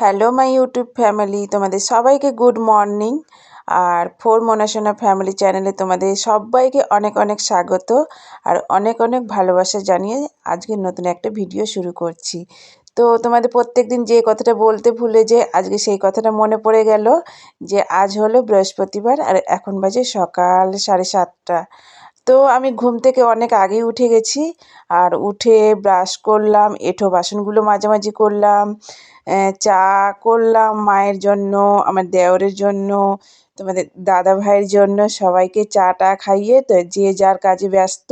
Hello my YouTube family তোমাদের সবাইকে good morning আর ফোর মোনাশোনা ফ্যামিলি চ্যানেলে তোমাদের সবাইকে অনেক অনেক স্বাগত আর অনেক অনেক ভালোবাসা জানিয়ে আজকে নতুন একটা ভিডিও শুরু করছি। তো তোমাদের প্রত্যেক দিন যে কথাটা বলতে ভুলে যে আজকে সেই কথাটা মনে পড়ে গেল যে আজ হলো বৃহস্পতিবার আর এখন বাজে সকাল সাড়ে সাতটা। তো আমি ঘুম থেকে অনেক আগেই উঠে গেছি আর উঠে ব্রাশ করলাম, এঁঠো বাসনগুলো মাঝামাঝি করলাম চা করলাম মায়ের জন্য, আমার দেওরের জন্য, তোমাদের দাদা ভাইয়ের জন্য, সবাইকে চা টা খাইয়ে তো যে যার কাজে ব্যস্ত,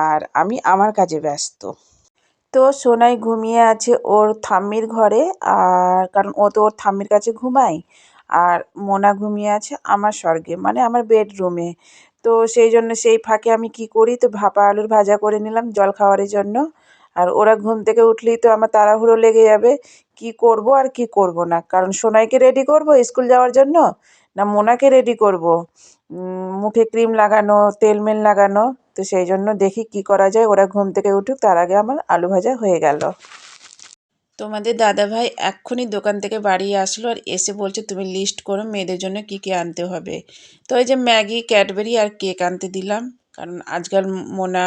আর আমি আমার কাজে ব্যস্ত। তো সোনাই ঘুমিয়ে আছে ওর থাম্মির ঘরে, আর কারণ ও তো ওর থাম্মির কাছে ঘুমায়, আর মোনা ঘুমিয়ে আছে আমার স্বর্গে মানে আমার বেডরুমে। তো সেই জন্য সেই ফাঁকে আমি কি করি? তো ভাপা আলুর ভাজা করে নিলাম জল খাওয়ারের জন্য আর ওরা ঘুম থেকে উঠলেই তো আমার তাড়াহুড়ো লেগে যাবে। কি করব আর কি করব না? কারণ সোনাইকে রেডি করব স্কুল যাওয়ার জন্য? না মোনাকে রেডি করব? মুখে ক্রিম লাগানো, তেল মেল লাগানো? তো সেই জন্য দেখি কি করা যায়। ওরা ঘুম থেকে উঠুক, তার আগে আমার আলু ভাজা হয়ে গেল। তোমাদের দাদাভাই এক্ষুনি দোকান থেকে বাড়ি আসলো আর এসে বলছে, তুমি লিস্ট করো মেয়েদের জন্য কি কী আনতে হবে। তো এই যে ম্যাগি, ক্যাডবেরি আর কেক আনতে দিলাম। কারণ আজকাল মোনা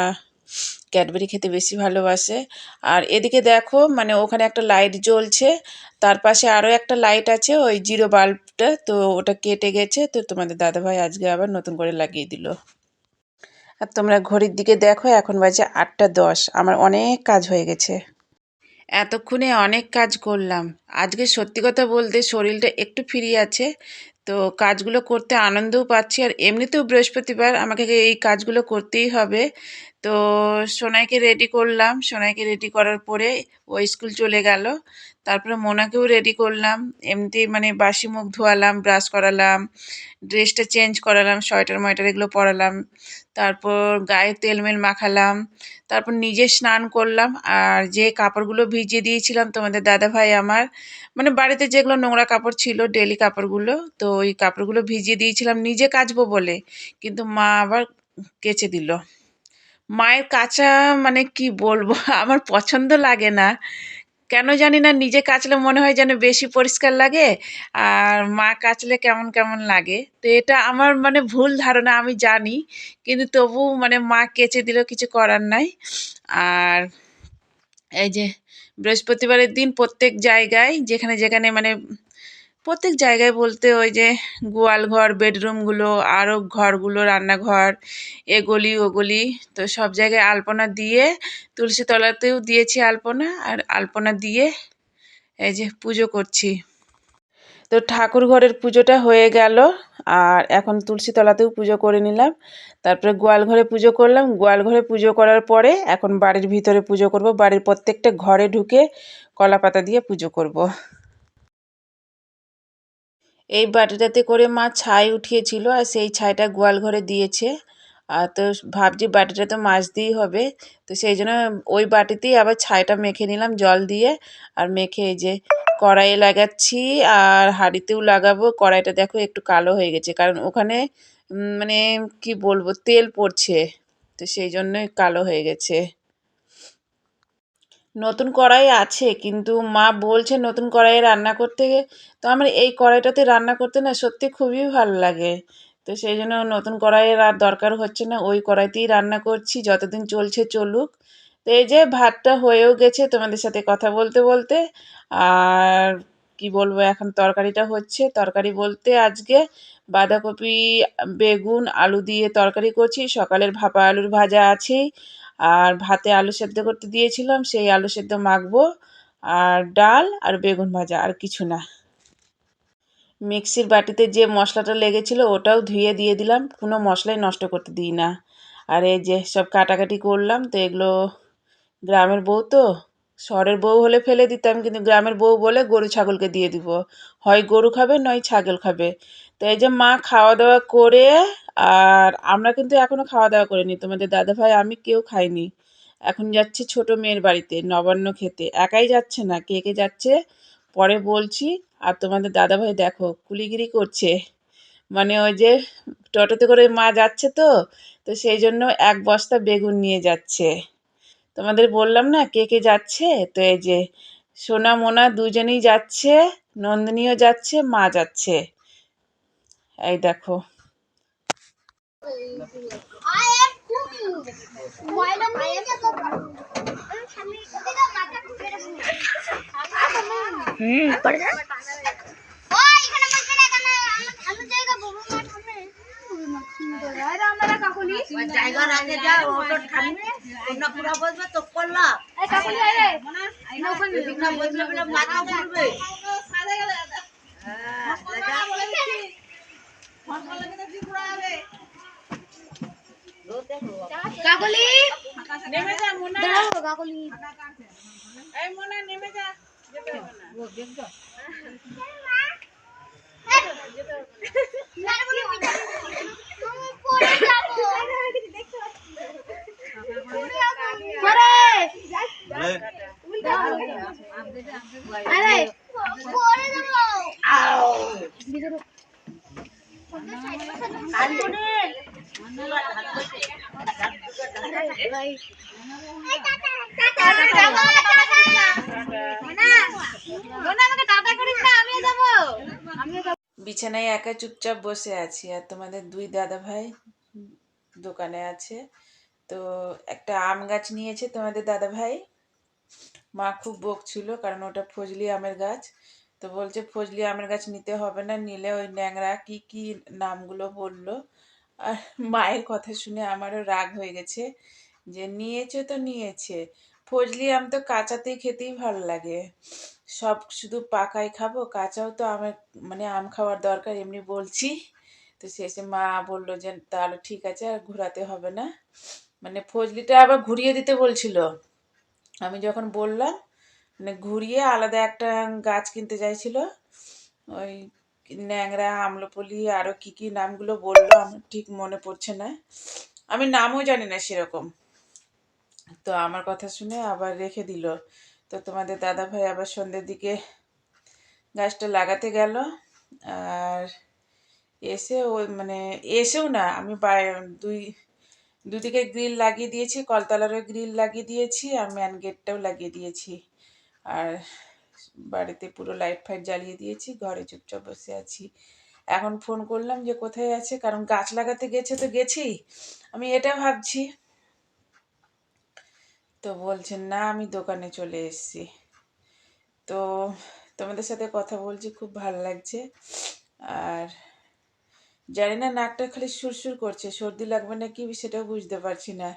ক্যাডবেরি খেতে বেশি ভালোবাসে। আর এদিকে দেখো মানে ওখানে একটা লাইট জ্বলছে, তার পাশে আরও একটা লাইট আছে, ওই জিরো বাল্বটা, তো ওটা কেটে গেছে, তো তোমাদের দাদাভাই আজকে আবার নতুন করে লাগিয়ে দিল। আর তোমরা ঘড়ির দিকে দেখো, এখন বাজে আটটা দশ, আমার অনেক কাজ হয়ে গেছে। এতক্ষণে অনেক কাজ করলাম। আজকে সত্যি কথা বলতে শরীরটা একটু ফ্রি আছে তো কাজগুলো করতে আনন্দও পাচ্ছি। আর এমনিতেও বৃহস্পতিবার আমাকে এই কাজগুলো করতেই হবে। তো সোনাইকে রেডি করলাম। সোনাইকে রেডি করার পরে ও স্কুল চলে গেল। তারপরে মোনাকেও রেডি করলাম। এমনিতে মানে বাসি মুখ ধোয়ালাম ব্রাশ করালাম ড্রেসটা চেঞ্জ করালাম সোয়েটার ময়টার এগুলো পরালাম। তারপর গায়ে তেলমেল মাখালাম, তারপর নিজে স্নান করলাম, আর যে কাপড়গুলো ভিজিয়ে দিয়েছিলাম তোমাদের দাদা ভাই আমার মানে বাড়িতে যেগুলো নোংরা কাপড় ছিল, ডেলি কাপড়গুলো, তো ওই কাপড়গুলো ভিজিয়ে দিয়েছিলাম, নিজে কাচবো বলে, কিন্তু মা আবার কেচে দিল। মায়ের কাঁচা মানে কি বলব, আমার পছন্দ লাগে না। কেন জানি না, নিজে কাচলে মনে হয় যেন বেশি পরিষ্কার লাগে আর মা কাচলে কেমন কেমন লাগে। তো এটা আমার মানে ভুল ধারণা, আমি জানি, কিন্তু তবু মানে মা কেচে দিলেও কিছু করার নাই। আর এই যে বৃহস্পতিবারের দিন প্রত্যেক জায়গায়, যেখানে যেখানে মানে প্রত্যেক জায়গায় বলতে ওই যে গোয়াল ঘর বেডরুমগুলো আরও ঘরগুলো, রান্নাঘর, এগলি ওগলি। তো সব জায়গায় আলপনা দিয়ে তুলসী তলাতেও দিয়েছি আলপনা আর আলপনা দিয়ে এই যে পুজো করছি। তো ঠাকুর ঘরের পুজোটা হয়ে গেল আর এখন তুলসী তলাতেও পুজো করে নিলাম। তারপরে গোয়াল ঘরে পুজো করলাম। গোয়াল ঘরে পুজো করার পরে এখন বাড়ির ভিতরে পুজো করব। বাড়ির প্রত্যেকটা ঘরে ঢুকে কলা পাতা দিয়ে পুজো করব। এই বাটিটাতে করে মা ছাই উঠিয়েছিল আর সেই ছাইটা গোয়াল ঘরে দিয়েছে। আর তো ভাবছি বাটিটা তো মাছ দিয়েই হবে। তো সেই জন্য ওই বাটিতেই আবার ছাইটা মেখে নিলাম জল দিয়ে। আর মেখে এই যে কড়াইয়ে লাগাচ্ছি আর হাঁড়িতেও লাগাবো। কড়াইটা দেখো একটু কালো হয়ে গেছে। কারণ ওখানে মানে কি বলব, তেল পড়ছে। তো সেই জন্যই কালো হয়ে গেছে। নতুন কড়াই আছে, কিন্তু মা বলছে নতুন কড়াইয়ে রান্না করতে তো আমার এই কড়াইটাতে রান্না করতে না সত্যি খুবই ভালো লাগে। তো সেই জন্য নতুন কড়াইয়ের আর দরকার হচ্ছে না, ওই কড়াইতেই রান্না করছি, যতদিন চলছে চলুক। তো এই যে ভাতটা হয়েও গেছে, তোমাদের সাথে কথা বলতে বলতে, আর কি বলব, এখন তরকারিটা হচ্ছে। তরকারি বলতে আজকে বাঁধাকপি, বেগুন, আলু দিয়ে তরকারি করছি, সকালের ভাপা আলুর ভাজা আছেই। আর ভাতে আলু সেদ্ধ করতে দিয়েছিলাম, সেই আলু সেদ্ধ মাখবো। আর ডাল আর বেগুন ভাজা আর কিছু না। মিক্সির বাটিতে যে মশলাটা লেগেছিল ওটাও ধুয়ে দিয়ে দিলাম, কোনো মশলাই নষ্ট করতে দিই না। আর এই যে সব কাটাকাটি করলাম, তো এগুলো গ্রামের বউ তো, শহরের বউ হলে ফেলে দিতাম, কিন্তু গ্রামের বউ বলে গরু ছাগলকে দিয়ে দিব। হয় গরু খাবে, নয় ছাগল খাবে। তো এই যে মা খাওয়া দাওয়া করে, আর আমরা কিন্তু এখনও খাওয়া দাওয়া করিনি। তোমাদের দাদা ভাই আমি কেউ খাইনি। এখন যাচ্ছে ছোট মেয়ের বাড়িতে, নবান্ন খেতে একাই যাচ্ছে না, কে কে যাচ্ছে? পরে বলছি, আর তোমাদের দাদাভাই দেখো, কুলিগিরি করছে। মানে ওই যে টোটোতে করে মা যাচ্ছে তো তো সেই জন্য এক বস্তা বেগুন নিয়ে যাচ্ছে। তোমাদের বললাম না, কে কে যাচ্ছে? তো এই যে সোনা মোনা দুজনেই যাচ্ছে, নন্দিনীও যাচ্ছে, মা যাচ্ছে। এই দেখো। হুম আগে যা মাথা কাকুলি। নেমে যা মোনা দাঁড়াও, কাকুলি। এই মোনা নেমে যা না। আমি পড়ে যাব। পড়ে যাব। পড়ে। আরে, বিছানায় একা চুপচাপ বসে আছি আর তোমাদের দুই দাদা ভাই দোকানে আছে। তো একটা আম গাছ নিয়েছে তোমাদের দাদা ভাই মা খুব বকছিল কারণ ওটা ফজলি আমের গাছ। তো বলছে, ফজলি আমের গাছ নিতে হবে না, নিলে ওই ন্যাংরা কি কি নামগুলো বলল? আর মায়ের কথা শুনে আমারও রাগ হয়ে গেছে যে, নিয়েছে তো নিয়েছে। ফজলি আম তো কাঁচাতেই খেতেই ভালো লাগে। সব শুধু পাকাই খাব, কাঁচাও তো আমের মানে আম খাওয়ার দরকার এমনি বলছি। তো শেষে মা বলল যে, তাহলে ঠিক আছে, আর ঘোরাতে হবে না। মানে ফজলিটা আবার ঘুরিয়ে দিতে বলছিল। আমি যখন বললাম মানে ঘুরিয়ে আলাদা একটা গাছ কিনতে চাইছিল। ওই ন্যাংরা, আমলপলি আরও কী কী নামগুলো বলল, আমার ঠিক মনে পড়ছে না। আমি নামও জানি না সেরকম। তো আমার কথা শুনে আবার রেখে দিল। তো তোমাদের দাদা ভাই আবার সন্ধ্যের দিকে গাছটা লাগাতে গেল। আর এসে ও মানে এসেও না, আমি দুই, দুদিকে গ্রিল লাগিয়ে দিয়েছি, কলতলারও গ্রিল লাগিয়ে দিয়েছি, আর ম্যান গেটটাও লাগিয়ে দিয়েছি। আর বাড়িতে পুরো লাইট ফাইট জ্বালিয়ে দিয়েছি, ঘরে চুপচাপ বসে আছি। এখন ফোন করলাম যে কোথায় আছে, কারণ গাছ লাগাতে গেছে তো গেছি আমি এটা ভাবছি তো বলছেন, না, আমি দোকানে চলে এসেছি। তো তোমাদের সাথে কথা বলছি, খুব ভালো লাগছে। আর জানি না, নাকটা খালি সুরসুর করছে, সর্দি লাগবে না কি সেটাও বুঝতে পারছি না।